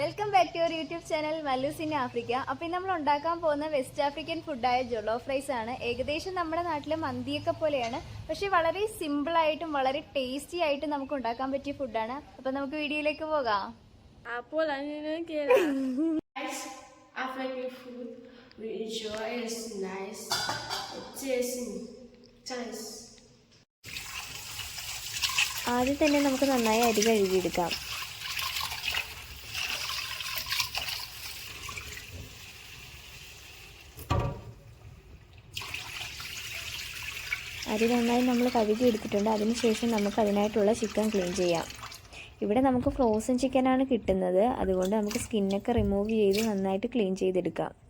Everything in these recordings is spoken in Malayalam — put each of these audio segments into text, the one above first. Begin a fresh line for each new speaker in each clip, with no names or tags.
Welcome back to your YouTube channel Mallus in Africa അപ്പോൾ നമ്മൾ ഉണ്ടാക്കാൻ പോകുന്ന വെസ്റ്റ് ആഫ്രിക്കൻ ഫുഡായ ജൊളോഫ് റൈസ് ആണ്. ഏകദേശം നമ്മുടെ നാട്ടിലെ മന്തിയൊക്കെ പോലെയാണ്. പക്ഷേ വളരെ സിമ്പിൾ ആയിട്ടും വളരെ ടേസ്റ്റി ആയിട്ടും നമുക്ക് ഉണ്ടാക്കാൻ പറ്റിയ ഫുഡാണ് അപ്പോൾ നമുക്ക് വീഡിയോയിലേക്ക് പോകാം.
അപ്പോൾ lah ni nak kira? Nice African food. We enjoy is nice. Tasting, nice.
ആദ്യം തന്നെ നമുക്ക് നന്നായി അരി കഴുകിയെടുക്കാം. അരി നന്നായി നമ്മൾ കഴുകി എടുത്തിട്ടുണ്ട്. അതിനുശേഷം നമുക്ക് അതിനായിട്ടുള്ള ചിക്കൻ ക്ലീൻ ചെയ്യാം. ഇവിടെ നമുക്ക് ഫ്രോസൺ ചിക്കനാണ് കിട്ടുന്നത്. അതുകൊണ്ട് നമുക്ക് സ്കിന്നൊക്കെ റിമൂവ് ചെയ്ത് നന്നായിട്ട് ക്ലീൻ ചെയ്തെടുക്കാം.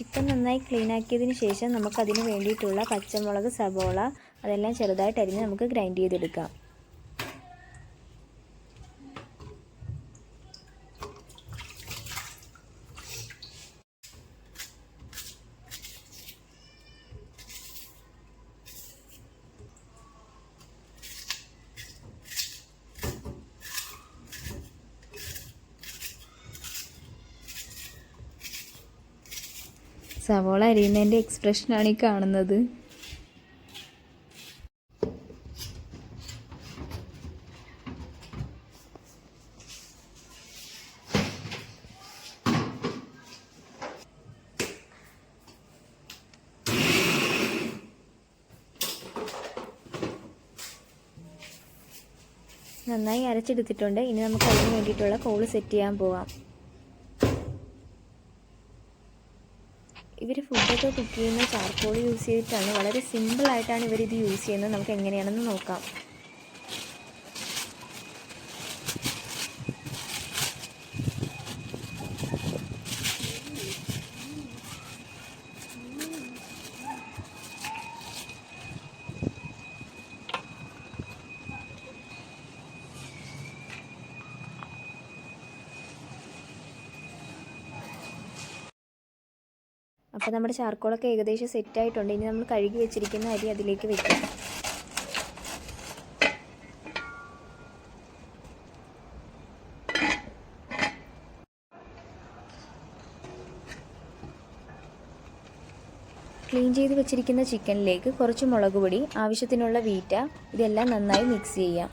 ചിക്കൻ നന്നായി ക്ലീൻ ആക്കിയതിന് ശേഷം നമുക്കതിന് വേണ്ടിയിട്ടുള്ള പച്ചമുളക് സബോള അതെല്ലാം ചെറുതായിട്ട് അരിഞ്ഞ് നമുക്ക് ഗ്രൈൻഡ് ചെയ്തെടുക്കാം. സവോള അരിയുന്നതിന്റെ എക്സ്പ്രഷനാണ് ഈ കാണുന്നത്. നന്നായി അരച്ചെടുത്തിട്ടുണ്ട്. ഇനി നമുക്ക് അതിന് വേണ്ടിയിട്ടുള്ള കോൾ സെറ്റ് ചെയ്യാൻ പോവാം. ഇവർ ഫുഡൊക്കെ കുക്ക് ചെയ്യുന്ന ചാർക്കോൾ യൂസ് ചെയ്തിട്ടാണ്. വളരെ സിമ്പിളായിട്ടാണ് ഇവരിത് യൂസ് ചെയ്യുന്നത്. നമുക്ക് എങ്ങനെയാണെന്ന് നോക്കാം. അപ്പോൾ നമ്മുടെ ചാർക്കോളൊക്കെ ഏകദേശം സെറ്റ് ആയിട്ടുണ്ട് ഇനി നമ്മൾ കഴുകി വെച്ചിരിക്കുന്ന അരി അതിലേക്ക് വെക്കാം. ക്ലീൻ ചെയ്ത് വെച്ചിരിക്കുന്ന ചിക്കനിലേക്ക് കുറച്ച് മുളക് പൊടി ആവശ്യത്തിനുള്ള വീറ്റ ഇതെല്ലാം നന്നായി മിക്സ് ചെയ്യാം.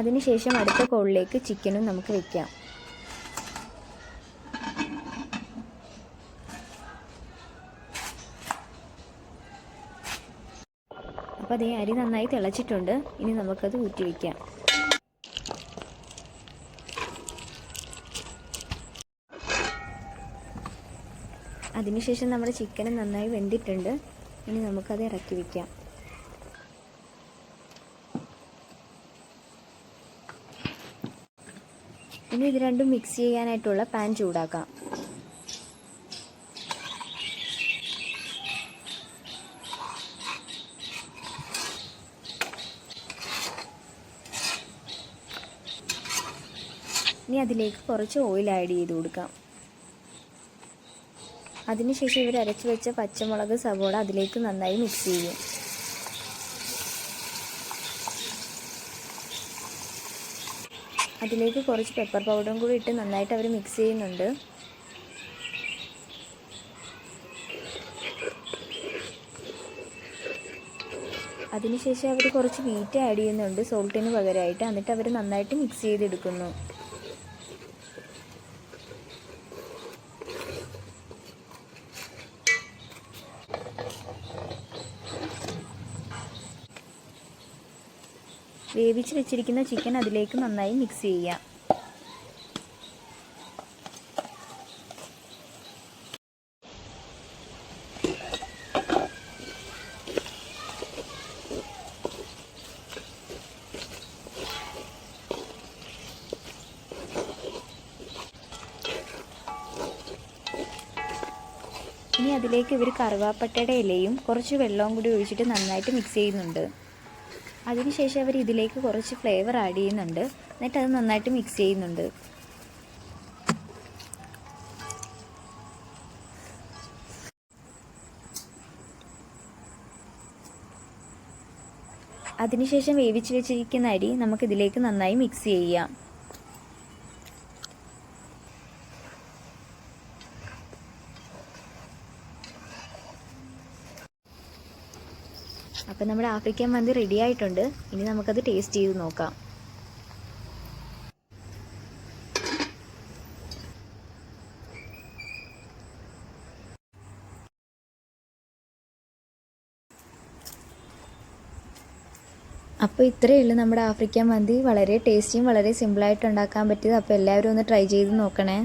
അതിനുശേഷം അടുത്ത കോളിലേക്ക് ചിക്കനും നമുക്ക് വെക്കാം. അപ്പോൾ അതേ അരി നന്നായി തിളച്ചിട്ടുണ്ട്. ഇനി നമുക്കത് ഊറ്റി വയ്ക്കാം അതിനുശേഷം നമ്മുടെ ചിക്കൻ നന്നായി വെന്തിട്ടുണ്ട്. ഇനി നമുക്കത് ഇറക്കി വയ്ക്കാം ഇനി ഇത് രണ്ടും മിക്സ് ചെയ്യാനായിട്ടുള്ള പാൻ ചൂടാക്കാം. ഇനി അതിലേക്ക് കുറച്ച് ഓയിൽ ആഡ് ചെയ്ത് കൊടുക്കാം. അതിനുശേഷം ഇവർ അരച്ച് വെച്ച പച്ചമുളക് സവോള അതിലേക്ക് നന്നായി മിക്സ് ചെയ്യും. അതിലേക്ക് കുറച്ച് പെപ്പർ പൗഡറും കൂടി ഇട്ട് നന്നായിട്ട് അവർ മിക്സ് ചെയ്യുന്നുണ്ട്. അതിനുശേഷം അവർ കുറച്ച് വീറ്റ് ആഡ് ചെയ്യുന്നുണ്ട് സോൾട്ടിന് പകരമായിട്ട് എന്നിട്ട് അവർ നന്നായിട്ട് മിക്സ് ചെയ്തെടുക്കുന്നു. വേവിച്ച് വെച്ചിരിക്കുന്ന ചിക്കൻ അതിലേക്ക് നന്നായി മിക്സ് ചെയ്യുക. ഇനി അതിലേക്ക് ഇവർ കറുവാപ്പട്ടയുടെ ഇലയും കുറച്ച് വെള്ളവും കൂടി ഒഴിച്ചിട്ട് നന്നായിട്ട് മിക്സ് ചെയ്യുന്നുണ്ട്. അതിനുശേഷം അവർ ഇതിലേക്ക് കുറച്ച് ഫ്ലേവർ ആഡ് ചെയ്യുന്നുണ്ട്. എന്നിട്ട് അത് നന്നായിട്ട് മിക്സ് ചെയ്യുന്നുണ്ട്. അതിനുശേഷം വേവിച്ച് വെച്ചിരിക്കുന്ന അരി നമുക്കിതിലേക്ക് നന്നായി മിക്സ് ചെയ്യാം. അപ്പം നമ്മുടെ ആഫ്രിക്കൻ മന്തി റെഡി ആയിട്ടുണ്ട്. ഇനി നമുക്കത് ടേസ്റ്റ് ചെയ്ത് നോക്കാം. അപ്പോൾ ഇത്രയേ ഉള്ളൂ നമ്മുടെ ആഫ്രിക്കൻ മന്തി. വളരെ ടേസ്റ്റിയും വളരെ സിമ്പിളായിട്ട് ഉണ്ടാക്കാൻ പറ്റിയത്. അപ്പോൾ എല്ലാവരും ഒന്ന് ട്രൈ ചെയ്ത് നോക്കണേ.